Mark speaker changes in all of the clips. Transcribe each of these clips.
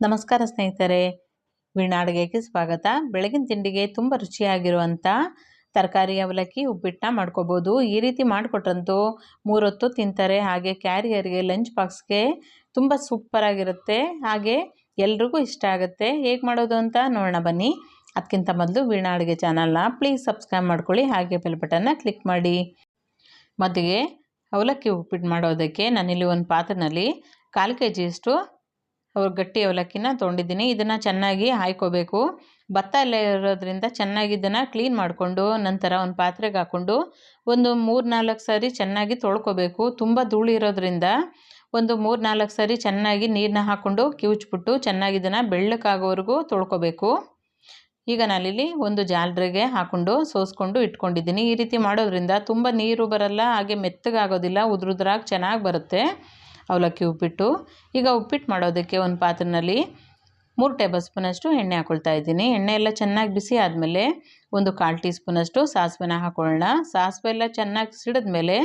Speaker 1: ನಮಸ್ಕಾರ ಸ್ನೇಹಿತರೆ ವೀಣಾ ಅಡುಗೆಗೆ ಸ್ವಾಗತ. ಬೆಳಗಿನ ತಿಂಡಿಗೆ ತುಂಬ ರುಚಿಯಾಗಿರುವಂಥ ತರಕಾರಿ, ಅವಲಕ್ಕಿ ಉಪ್ಪಿಟ್ಟನ್ನ ಮಾಡ್ಕೋಬೋದು. ಈ ರೀತಿ ಮಾಡಿಕೊಟ್ರಂತೂ ಮೂರೊತ್ತು ತಿಂತಾರೆ. ಹಾಗೆ ಕ್ಯಾರಿಯರ್ಗೆ, ಲಂಚ್ ಬಾಕ್ಸ್ಗೆ ತುಂಬ ಸೂಪರಾಗಿರುತ್ತೆ ಹಾಗೆ ಎಲ್ರಿಗೂ ಇಷ್ಟ ಆಗುತ್ತೆ. ಹೇಗೆ ಮಾಡೋದು ಅಂತ ನೋಡೋಣ ಬನ್ನಿ. ಅದಕ್ಕಿಂತ ಮೊದಲು ವೀಣಾ ಅಡುಗೆ ಚಾನಲ್ನ ಪ್ಲೀಸ್ ಸಬ್ಸ್ಕ್ರೈಬ್ ಮಾಡ್ಕೊಳ್ಳಿ. ಹಾಗೆ ಬೆಲ್ ಬಟನ್ನ ಕ್ಲಿಕ್ ಮಾಡಿ. ಮೊದಲಿಗೆ ಅವಲಕ್ಕಿ ಉಪ್ಪಿಟ್ಟು ಮಾಡೋದಕ್ಕೆ ನಾನಿಲ್ಲಿ ಒಂದು ಪಾತ್ರೆನಲ್ಲಿ ಕಾಲು ಕೆ ಜಿಯಷ್ಟು ಅವ್ರು ಗಟ್ಟಿ ಅವಲಕ್ಕಿನ ತೊಗೊಂಡಿದ್ದೀನಿ ಇದನ್ನು ಚೆನ್ನಾಗಿ ಹಾಯ್ಕೋಬೇಕು. ಭತ್ತ ಎಲ್ಲ ಇರೋದ್ರಿಂದ ಚೆನ್ನಾಗಿ ಇದನ್ನು ಕ್ಲೀನ್ ಮಾಡಿಕೊಂಡು ನಂತರ ಒಂದು ಪಾತ್ರೆಗೆ ಹಾಕ್ಕೊಂಡು ಒಂದು ಮೂರು ನಾಲ್ಕು ಸಾರಿ ಚೆನ್ನಾಗಿ ತೊಳ್ಕೊಬೇಕು. ತುಂಬ ಧೂಳು ಇರೋದ್ರಿಂದ ಒಂದು ಮೂರು ನಾಲ್ಕು ಸಾರಿ ಚೆನ್ನಾಗಿ ನೀರನ್ನ ಹಾಕ್ಕೊಂಡು ಕಿವುಚ್ಬಿಟ್ಟು ಚೆನ್ನಾಗಿ ಇದನ್ನು ಬೆಳ್ಳಕ್ಕಾಗೋವರೆಗೂ ತೊಳ್ಕೊಬೇಕು. ಈಗ ನಾನಿಲ್ಲಿ ಒಂದು ಜಾಲರಿಗೆ ಹಾಕ್ಕೊಂಡು ಸೋಸ್ಕೊಂಡು ಇಟ್ಕೊಂಡಿದ್ದೀನಿ. ಈ ರೀತಿ ಮಾಡೋದ್ರಿಂದ ತುಂಬ ನೀರು ಬರಲ್ಲ, ಹಾಗೆ ಮೆತ್ತಗಾಗೋದಿಲ್ಲ, ಉದ್ರುದ್ರಾಗಿ ಚೆನ್ನಾಗಿ ಬರುತ್ತೆ. ಅವಲಕ್ಕಿ ಉಪ್ಪಿಟ್ಟು. ಈಗ ಉಪ್ಪಿಟ್ಟು ಮಾಡೋದಕ್ಕೆ ಒಂದು ಪಾತ್ರೆಯಲ್ಲಿ ಮೂರು ಟೇಬಲ್ ಸ್ಪೂನಷ್ಟು ಎಣ್ಣೆ ಹಾಕ್ಕೊಳ್ತಾ ಇದ್ದೀನಿ. ಎಣ್ಣೆ ಎಲ್ಲ ಚೆನ್ನಾಗಿ ಬಿಸಿ ಆದಮೇಲೆ ಒಂದು ಕಾಲು ಟೀ ಸ್ಪೂನಷ್ಟು ಸಾಸಿವೆನ ಹಾಕೊಳ್ಳೋಣ. ಸಾಸಿವೆ ಎಲ್ಲ ಚೆನ್ನಾಗಿ ಸಿಡಿದ್ಮೇಲೆ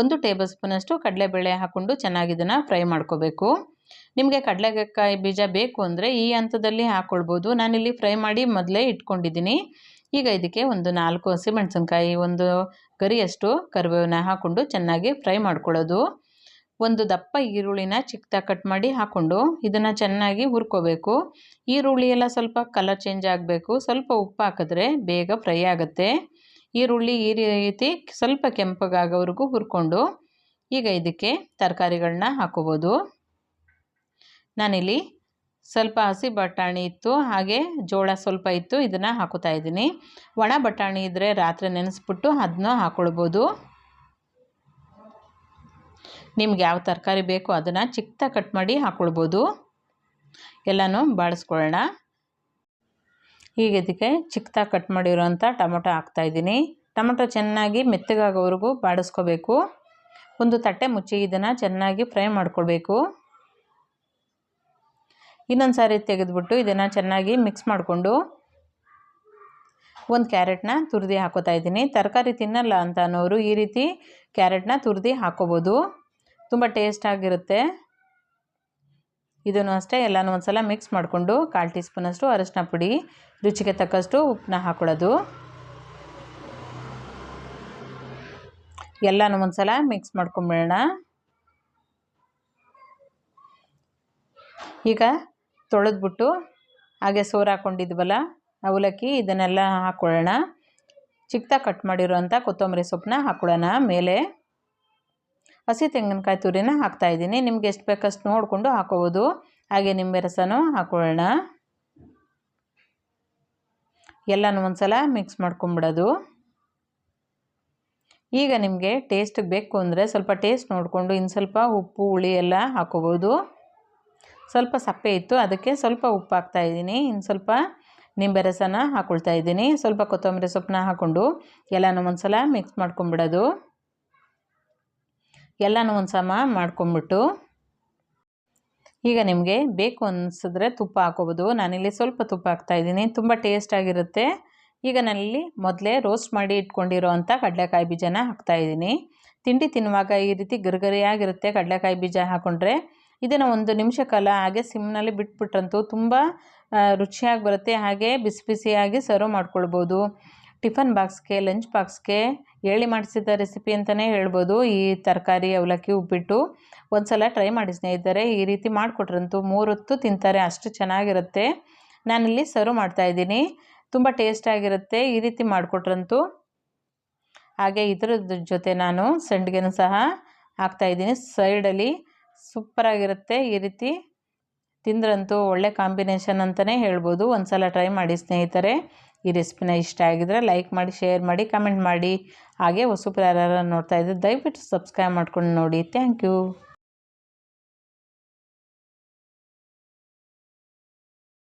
Speaker 1: ಒಂದು ಟೇಬಲ್ ಸ್ಪೂನಷ್ಟು ಕಡಲೆಬೇಳೆ ಹಾಕ್ಕೊಂಡು ಚೆನ್ನಾಗಿ ಇದನ್ನು ಫ್ರೈ ಮಾಡ್ಕೋಬೇಕು. ನಿಮಗೆ ಕಡಲೆಕಾಯಿ ಬೀಜ ಬೇಕು ಅಂದರೆ ಈ ಹಂತದಲ್ಲಿ ಹಾಕ್ಕೊಳ್ಬೋದು ನಾನಿಲ್ಲಿ ಫ್ರೈ ಮಾಡಿ ಮೊದಲೇ ಇಟ್ಕೊಂಡಿದ್ದೀನಿ. ಈಗ ಇದಕ್ಕೆ ಒಂದು ನಾಲ್ಕು ಹಸಿಮೆಣಸಿನ್ಕಾಯಿ, ಒಂದು ಗರಿಯಷ್ಟು ಕರಿಬೇವನ್ನ ಹಾಕ್ಕೊಂಡು ಚೆನ್ನಾಗಿ ಫ್ರೈ ಮಾಡ್ಕೊಳ್ಳೋದು. ಒಂದು ದಪ್ಪ ಈರುಳ್ಳಿನ ಚಿಕ್ಕದಾಗಿ ಕಟ್ ಮಾಡಿ ಹಾಕ್ಕೊಂಡು ಇದನ್ನು ಚೆನ್ನಾಗಿ ಹುರ್ಕೋಬೇಕು. ಈರುಳ್ಳಿ ಎಲ್ಲ ಸ್ವಲ್ಪ ಕಲರ್ ಚೇಂಜ್ ಆಗಬೇಕು. ಸ್ವಲ್ಪ ಉಪ್ಪು ಹಾಕಿದ್ರೆ ಬೇಗ ಫ್ರೈ ಆಗುತ್ತೆ. ಈರುಳ್ಳಿ ಈ ರೀತಿ ಸ್ವಲ್ಪ ಕೆಂಪಗಾಗೋವರೆಗೂ ಹುರ್ಕೊಂಡು ಈಗ ಇದಕ್ಕೆ ತರಕಾರಿಗಳನ್ನ ಹಾಕೋಬೋದು. ನಾನಿಲ್ಲಿ ಸ್ವಲ್ಪ ಹಸಿ ಬಟಾಣಿ ಇತ್ತು, ಹಾಗೆ ಜೋಳ ಸ್ವಲ್ಪ ಇತ್ತು, ಇದನ್ನು ಹಾಕೋತಾ ಇದ್ದೀನಿ. ಒಣ ಬಟಾಣಿ ಇದ್ದರೆ ರಾತ್ರಿ ನೆನೆಸ್ಬಿಟ್ಟು ಅದನ್ನ ಹಾಕ್ಕೊಳ್ಬೋದು ನಿಮ್ಗೆ ಯಾವ ತರಕಾರಿ ಬೇಕೋ ಅದನ್ನು ಚಿಕ್ಕದಾಗಿ ಕಟ್ ಮಾಡಿ ಹಾಕ್ಕೊಳ್ಬೋದು ಎಲ್ಲನೂ ಬಾಡಿಸ್ಕೊಳ್ಳೋಣ ಈಗ ಇದಕ್ಕೆ ಚಿಕ್ಕದಾಗಿ ಕಟ್ ಮಾಡಿರೋಂಥ ಟೊಮೊಟೊ ಹಾಕ್ತಾಯಿದ್ದೀನಿ ಟೊಮೊಟೊ ಚೆನ್ನಾಗಿ ಮೆತ್ತಗಾಗೋವರೆಗೂ ಬಾಡಿಸ್ಕೋಬೇಕು ಒಂದು ತಟ್ಟೆ ಮುಚ್ಚಿ ಇದನ್ನು ಚೆನ್ನಾಗಿ ಫ್ರೈ ಮಾಡ್ಕೊಳ್ಬೇಕು. ಇನ್ನೊಂದು ಸಾರಿ ತೆಗೆದುಬಿಟ್ಟು ಇದನ್ನು ಚೆನ್ನಾಗಿ ಮಿಕ್ಸ್ ಮಾಡಿಕೊಂಡು ಒಂದು ಕ್ಯಾರೆಟ್ನ ತುರಿದು ಹಾಕೋತಾ ಇದ್ದೀನಿ. ತರಕಾರಿ ತಿನ್ನಲ್ಲ ಅಂತ ಅನ್ನೋರು ಈ ರೀತಿ ಕ್ಯಾರೆಟ್ನ ತುರಿದು ಹಾಕೋಬೋದು. ತುಂಬ ಟೇಸ್ಟಾಗಿರುತ್ತೆ ಇದನ್ನು ಅಷ್ಟೇ ಎಲ್ಲನೂ ಒಂದು ಸಲ ಮಿಕ್ಸ್ ಮಾಡಿಕೊಂಡು ಕಾಲು ಟೀ ಸ್ಪೂನಷ್ಟು ಅರಶಿನ ಪುಡಿ, ರುಚಿಗೆ ತಕ್ಕಷ್ಟು ಉಪ್ಪನ್ನ ಹಾಕೊಳ್ಳೋದು. ಎಲ್ಲನೂ ಒಂದು ಸಲ ಮಿಕ್ಸ್ ಮಾಡ್ಕೊಂಬಿಡೋಣ. ಈಗ ತೊಳೆದ್ಬಿಟ್ಟು ಹಾಗೆ ಸೋರು ಹಾಕ್ಕೊಂಡಿದ್ವಲ್ಲ ಅವಲಕ್ಕಿ ಇದನ್ನೆಲ್ಲ ಹಾಕ್ಕೊಳ್ಳೋಣ ಚಿಕ್ಕದಾಗಿ ಕಟ್ ಮಾಡಿರೋಂಥ ಕೊತ್ತಂಬರಿ ಸೊಪ್ಪನ್ನ ಹಾಕ್ಕೊಳ್ಳೋಣ ಮೇಲೆ ಹಸಿ ತೆಂಗಿನಕಾಯಿ ತುರಿನ ಹಾಕ್ತಾ ಇದ್ದೀನಿ. ನಿಮ್ಗೆ ಎಷ್ಟು ಬೇಕಷ್ಟು ನೋಡಿಕೊಂಡು ಹಾಕೋಬೋದು. ಹಾಗೆ ನಿಂಬೆ ರಸನೂ ಹಾಕ್ಕೊಳ್ಳೋಣ ಎಲ್ಲನೂ ಒಂದು ಸಲ ಮಿಕ್ಸ್ ಮಾಡ್ಕೊಂಬಿಡೋದು. ಈಗ ನಿಮಗೆ ಟೇಸ್ಟಿಗೆ ಬೇಕು ಅಂದರೆ ಸ್ವಲ್ಪ ಟೇಸ್ಟ್ ನೋಡಿಕೊಂಡು ಇನ್ನು ಸ್ವಲ್ಪ ಉಪ್ಪು, ಹುಳಿ ಎಲ್ಲ ಹಾಕೋಬೋದು. ಸ್ವಲ್ಪ ಸಪ್ಪೆ ಇತ್ತು, ಅದಕ್ಕೆ ಸ್ವಲ್ಪ ಉಪ್ಪು ಹಾಕ್ತಾ ಇದ್ದೀನಿ. ಇನ್ನು ಸ್ವಲ್ಪ ನಿಂಬೆ ರಸನ ಹಾಕ್ಕೊಳ್ತಾ ಇದ್ದೀನಿ. ಸ್ವಲ್ಪ ಕೊತ್ತಂಬರಿ ಸೊಪ್ಪನ್ನ ಹಾಕ್ಕೊಂಡು ಎಲ್ಲನೂ ಒಂದು ಸಲ ಮಿಕ್ಸ್ ಮಾಡ್ಕೊಂಬಿಡೋದು. ಎಲ್ಲನೂ ಒಂದು ಸಮ ಮಾಡ್ಕೊಂಬಿಟ್ಟು ಈಗ ನಿಮಗೆ ಬೇಕು ಅನಿಸಿದ್ರೆ ತುಪ್ಪ ಹಾಕೋಬೋದು. ನಾನಿಲ್ಲಿ ಸ್ವಲ್ಪ ತುಪ್ಪ ಹಾಕ್ತಾಯಿದ್ದೀನಿ ತುಂಬ ಟೇಸ್ಟಾಗಿರುತ್ತೆ ಈಗ ನಾನಿಲ್ಲಿ ಮೊದಲೇ ರೋಸ್ಟ್ ಮಾಡಿ ಇಟ್ಕೊಂಡಿರೋ ಅಂಥ ಕಡಲೆಕಾಯಿ ಬೀಜನ ಹಾಕ್ತಾಯಿದ್ದೀನಿ ತಿಂಡಿ ತಿನ್ನುವಾಗ ಈ ರೀತಿ ಗರಿಗರಿಯಾಗಿರುತ್ತೆ ಕಡಲೆಕಾಯಿ ಬೀಜ ಹಾಕ್ಕೊಂಡ್ರೆ ಇದನ್ನು ಒಂದು ನಿಮಿಷ ಕಾಲ ಹಾಗೆ ಸಿಮ್ನಲ್ಲಿ ಬಿಟ್ಬಿಟ್ರಂತೂ ತುಂಬ ರುಚಿಯಾಗಿ ಬರುತ್ತೆ. ಹಾಗೆ ಬಿಸಿ ಬಿಸಿಯಾಗಿ ಸರ್ವ್ ಮಾಡ್ಕೊಳ್ಬೋದು. ಟಿಫನ್ ಬಾಕ್ಸ್ಗೆ ಲಂಚ್ ಬಾಕ್ಸ್ಗೆ ಹೇಳಿ ಮಾಡಿಸಿದ ರೆಸಿಪಿ ಅಂತಲೇ ಹೇಳ್ಬೋದು. ಈ ತರಕಾರಿ, ಅವಲಕ್ಕಿ, ಉಪ್ಪಿಟ್ಟು ಒಂದು ಸಲ ಟ್ರೈ ಮಾಡಿ ಸ್ನೇಹಿತರೆ. ಈ ರೀತಿ ಮಾಡಿಕೊಟ್ರಂತೂ ಮೂರೊತ್ತು ತಿಂತಾರೆ. ಅಷ್ಟು ಚೆನ್ನಾಗಿರುತ್ತೆ. ನಾನಿಲ್ಲಿ ಸರ್ವ್ ಮಾಡ್ತಾಯಿದ್ದೀನಿ ತುಂಬ ಟೇಸ್ಟಾಗಿರುತ್ತೆ ಈ ರೀತಿ ಮಾಡಿಕೊಟ್ರಂತೂ. ಹಾಗೆ ಇದರ ಜೊತೆ ನಾನು ಸಂಡಿಗೆನೂ ಸಹ ಹಾಕ್ತಾಯಿದ್ದೀನಿ ಸೈಡಲ್ಲಿ ಸೂಪರಾಗಿರುತ್ತೆ ಈ ರೀತಿ. ತಿಂದ್ರಂತೂ ಒಳ್ಳೆ ಕಾಂಬಿನೇಷನ್ ಅಂತಲೇ ಹೇಳ್ಬೋದು. ಒಂದು ಸಲ ಟ್ರೈ ಮಾಡಿ ಸ್ನೇಹಿತರೆ, ಈ ರೆಸಿಪಿನ ಇಷ್ಟ ಆಗಿದ್ರೆ ಲೈಕ್ ಮಾಡಿ ಶೇರ್ ಮಾಡಿ ಕಮೆಂಟ್ ಮಾಡಿ. ಹಾಗೆ ಹೊಸಬ್ರು ಯಾರು ನೋಡ್ತಾ ಇದ್ದರೆ ದಯವಿಟ್ಟು ಸಬ್ಸ್ಕ್ರೈಬ್ ಮಾಡ್ಕೊಂಡು ನೋಡಿ. Thank you